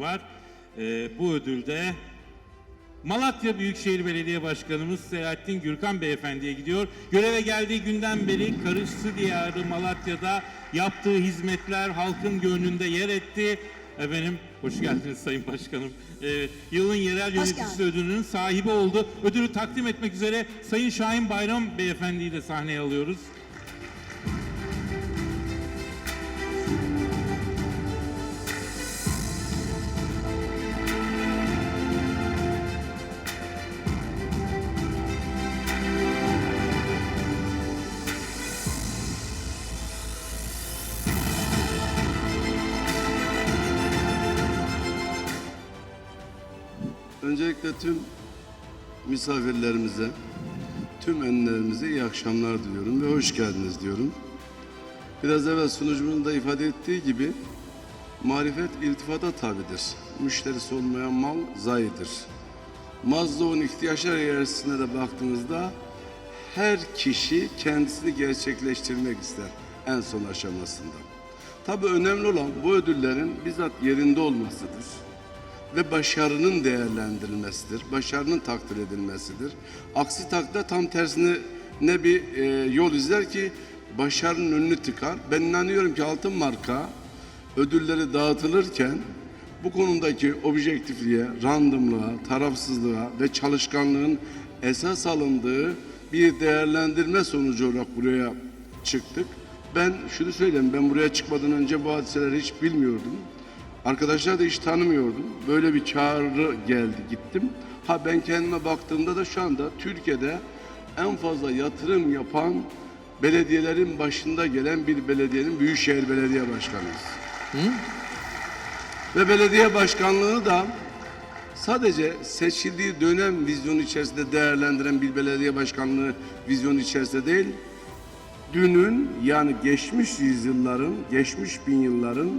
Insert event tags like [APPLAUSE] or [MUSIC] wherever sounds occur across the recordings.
var. Ee, bu ödülde Malatya Büyükşehir Belediye Başkanımız Selahattin Gürkan Beyefendi'ye gidiyor. Göreve geldiği günden beri Karışsı Diyarı Malatya'da yaptığı hizmetler halkın gönlünde yer etti. Efendim hoş geldiniz [LAUGHS] Sayın Başkanım. Evet, yılın yerel yöneticisi ödülünün sahibi oldu. Ödülü takdim etmek üzere Sayın Şahin Bayram Beyefendi'yi de sahneye alıyoruz. Öncelikle tüm misafirlerimize, tüm enlerimize iyi akşamlar diliyorum ve hoş geldiniz diyorum. Biraz evvel sunucumun da ifade ettiği gibi marifet iltifata tabidir. Müşterisi olmayan mal zayidir. Maslow'un ihtiyaçlar hiyerarşisine de baktığımızda her kişi kendisini gerçekleştirmek ister en son aşamasında. Tabii önemli olan bu ödüllerin bizzat yerinde olmasıdır ve başarının değerlendirilmesidir. Başarının takdir edilmesidir. Aksi takdirde tam tersine ne bir e, yol izler ki başarının önünü tıkar. Ben inanıyorum ki altın marka ödülleri dağıtılırken bu konudaki objektifliğe, randomluğa, tarafsızlığa ve çalışkanlığın esas alındığı bir değerlendirme sonucu olarak buraya çıktık. Ben şunu söyleyeyim, ben buraya çıkmadan önce bu hadiseleri hiç bilmiyordum. Arkadaşlar da hiç tanımıyordum. Böyle bir çağrı geldi gittim. Ha ben kendime baktığımda da şu anda Türkiye'de en fazla yatırım yapan belediyelerin başında gelen bir belediyenin Büyükşehir Belediye Başkanıyız. Ve belediye başkanlığını da sadece seçildiği dönem vizyonu içerisinde değerlendiren bir belediye başkanlığı vizyonu içerisinde değil, dünün yani geçmiş yüzyılların, geçmiş bin yılların,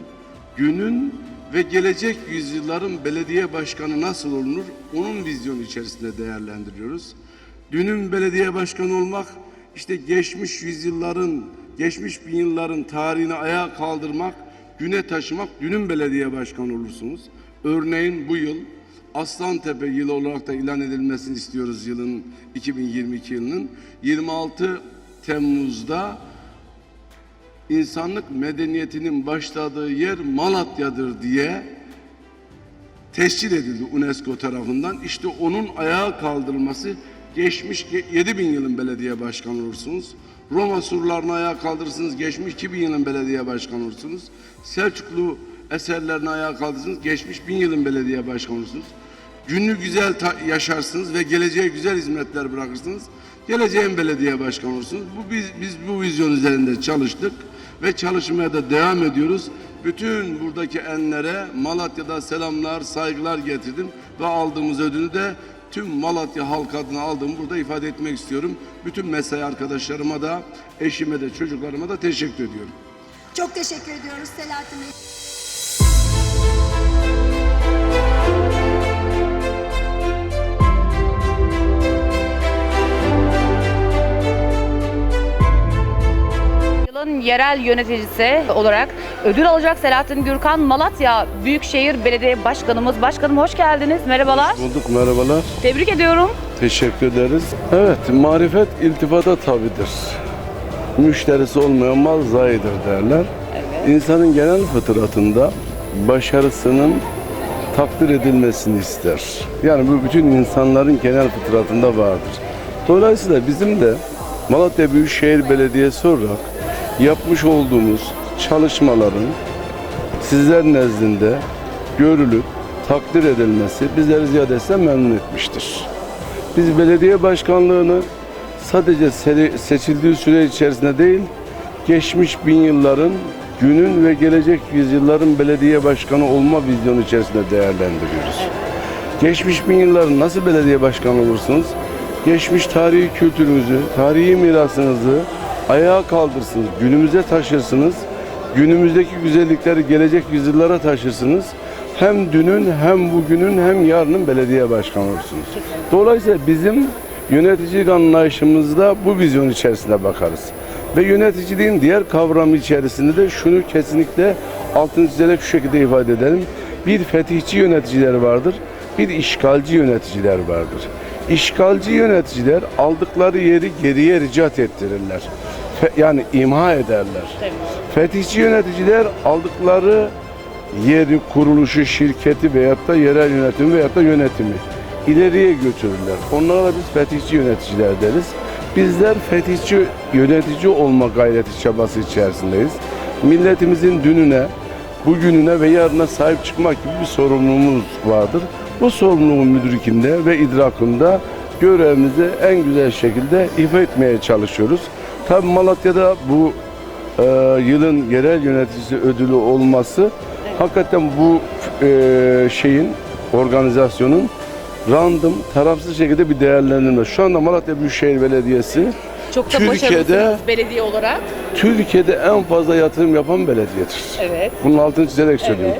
günün ve gelecek yüzyılların belediye başkanı nasıl olunur onun vizyonu içerisinde değerlendiriyoruz. Dünün belediye başkanı olmak işte geçmiş yüzyılların, geçmiş bin yılların tarihini ayağa kaldırmak, güne taşımak dünün belediye başkanı olursunuz. Örneğin bu yıl Aslantepe yılı olarak da ilan edilmesini istiyoruz yılın 2022 yılının 26 Temmuz'da insanlık medeniyetinin başladığı yer Malatya'dır diye tescil edildi UNESCO tarafından. İşte onun ayağa kaldırılması geçmiş 7000 yılın belediye başkanı olursunuz. Roma surlarını ayağa kaldırırsınız, geçmiş 2000 yılın belediye başkanı olursunuz. Selçuklu eserlerini ayağa kaldırırsınız, geçmiş 1000 yılın belediye başkanı olursunuz. Günü güzel yaşarsınız ve geleceğe güzel hizmetler bırakırsınız. Geleceğin belediye başkanı olursunuz. Bu, biz, biz bu vizyon üzerinde çalıştık ve çalışmaya da devam ediyoruz. Bütün buradaki enlere Malatya'da selamlar, saygılar getirdim ve aldığımız ödülü de tüm Malatya halkı adına aldığımı burada ifade etmek istiyorum. Bütün mesai arkadaşlarıma da, eşime de, çocuklarıma da teşekkür ediyorum. Çok teşekkür ediyoruz Selahattin Bey. Yerel yöneticisi olarak ödül alacak Selahattin Gürkan Malatya Büyükşehir Belediye Başkanımız. Başkanım hoş geldiniz. Merhabalar. Bulduk merhabalar. Tebrik ediyorum. Teşekkür ederiz. Evet, marifet iltifata tabidir. Müşterisi olmayan mal zayidir derler. İnsanın genel fıtratında başarısının takdir edilmesini ister. Yani bu bütün insanların genel fıtratında vardır. Dolayısıyla bizim de Malatya Büyükşehir Belediyesi olarak yapmış olduğumuz çalışmaların sizler nezdinde görülüp takdir edilmesi bizleri ziyadesiyle memnun etmiştir. Biz belediye başkanlığını sadece seçildiği süre içerisinde değil, geçmiş bin yılların, günün ve gelecek yüzyılların belediye başkanı olma vizyonu içerisinde değerlendiriyoruz. Geçmiş bin yılların nasıl belediye başkanı olursunuz? Geçmiş tarihi kültürünüzü, tarihi mirasınızı ayağa kaldırırsınız, günümüze taşırsınız. Günümüzdeki güzellikleri gelecek yüzyıllara taşırsınız. Hem dünün hem bugünün hem yarının belediye başkanı olursunuz. Dolayısıyla bizim yöneticilik anlayışımızda bu vizyon içerisinde bakarız. Ve yöneticiliğin diğer kavramı içerisinde de şunu kesinlikle altını çizerek şu şekilde ifade edelim. Bir fetihçi yöneticiler vardır, bir işgalci yöneticiler vardır. İşgalci yöneticiler aldıkları yeri geriye ricat ettirirler. Fe- yani imha ederler. Fetihçi yöneticiler aldıkları yeri, kuruluşu, şirketi veyahut da yerel yönetimi veyahut da yönetimi ileriye götürürler. Onlara da biz fetihçi yöneticiler deriz. Bizler fetihçi yönetici olma gayreti çabası içerisindeyiz. Milletimizin dününe, bugününe ve yarına sahip çıkmak gibi bir sorumluluğumuz vardır. Bu sorumluluğun müdrikinde ve idrakında görevimizi en güzel şekilde ifa etmeye çalışıyoruz. Tabii Malatya'da bu e, yılın yerel yöneticisi ödülü olması hakikaten bu e, şeyin organizasyonun random tarafsız şekilde bir değerlendirme. Şu anda Malatya Büyükşehir Belediyesi Çok da Türkiye'de- belediye olarak. Türkiye'de en fazla yatırım yapan belediyedir. Evet. Bunun altını çizerek söylüyorum.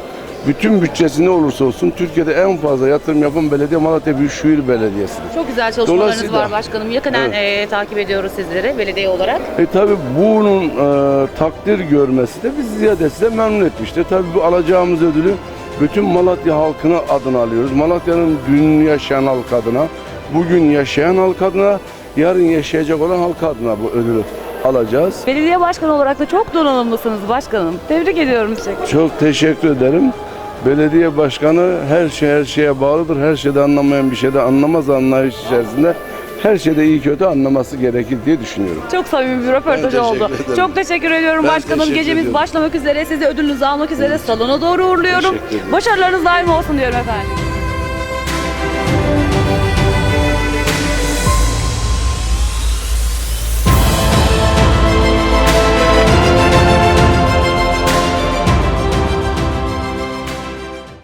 Bütün bütçesi ne olursa olsun Türkiye'de en fazla yatırım yapan belediye Malatya Büyükşehir Belediyesi'dir. Çok güzel çalışmalarınız var başkanım. Yakından Evet. eee, takip ediyoruz sizleri belediye olarak. E tabi bunun e, takdir görmesi de biz ziyadesiyle memnun etmiştir. Tabi bu alacağımız ödülü bütün Malatya halkına adına alıyoruz. Malatya'nın dün yaşayan halk adına, bugün yaşayan halk adına, yarın yaşayacak olan halk adına bu ödülü alacağız. Belediye başkanı olarak da çok donanımlısınız başkanım. Tebrik ediyorum sizi. Çok teşekkür ederim. Belediye başkanı her şey her şeye bağlıdır. Her şeyde anlamayan bir şeyde anlamaz anlayış içerisinde. Her şeyde iyi kötü anlaması gerekir diye düşünüyorum. Çok samimi bir röportaj oldu. ederim. Çok teşekkür ediyorum Ben başkanım. teşekkür Gecemiz ediyorum. başlamak üzere. Siz de ödülünüzü almak üzere salona doğru uğurluyorum. Başarılarınız daim olsun diyorum efendim.